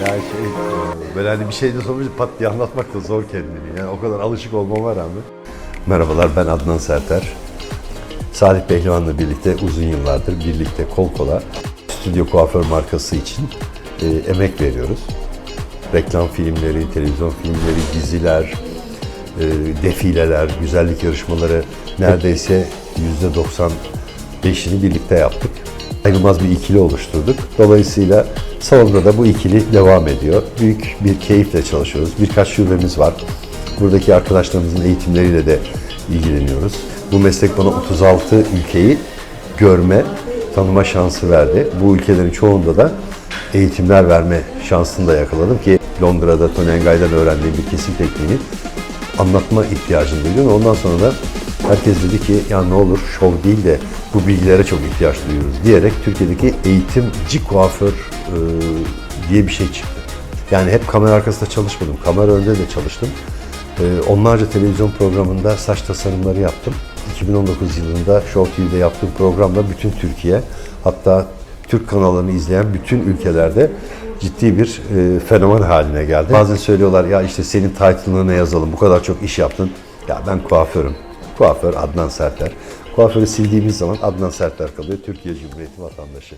Yani şey, e, böyle hani bir şey de sorunca pat diye anlatmak da zor kendini. Yani o kadar alışık olmama rağmen. Merhabalar ben Adnan Serter. Salih Pehlivan'la birlikte uzun yıllardır birlikte kol kola stüdyo kuaför markası için e, emek veriyoruz. Reklam filmleri, televizyon filmleri, diziler, e, defileler, güzellik yarışmaları neredeyse %95'ini birlikte yaptık. Ayrılmaz bir ikili oluşturduk. Dolayısıyla salonda da bu ikili devam ediyor. Büyük bir keyifle çalışıyoruz. Birkaç şubemiz var. Buradaki arkadaşlarımızın eğitimleriyle de ilgileniyoruz. Bu meslek bana 36 ülkeyi görme, tanıma şansı verdi. Bu ülkelerin çoğunda da eğitimler verme şansını da yakaladım ki Londra'da Tony Engay'dan öğrendiğim bir kesim tekniğini anlatma ihtiyacını duydum. Ondan sonra da herkes dedi ki ya ne olur şov değil de bu bilgilere çok ihtiyaç duyuyoruz diyerek Türkiye'deki eğitimci kuaför e, diye bir şey çıktı. Yani hep kamera arkasında çalışmadım. Kamera önünde de çalıştım. E, onlarca televizyon programında saç tasarımları yaptım. 2019 yılında Show TV'de yaptığım programda bütün Türkiye hatta Türk kanallarını izleyen bütün ülkelerde ciddi bir e, fenomen haline geldi. Bazen söylüyorlar ya işte senin title'ına ne yazalım bu kadar çok iş yaptın. Ya ben kuaförüm. Kuaför Adnan Serter. Kuaförü sildiğimiz zaman Adnan Serter kalıyor. Türkiye Cumhuriyeti vatandaşı.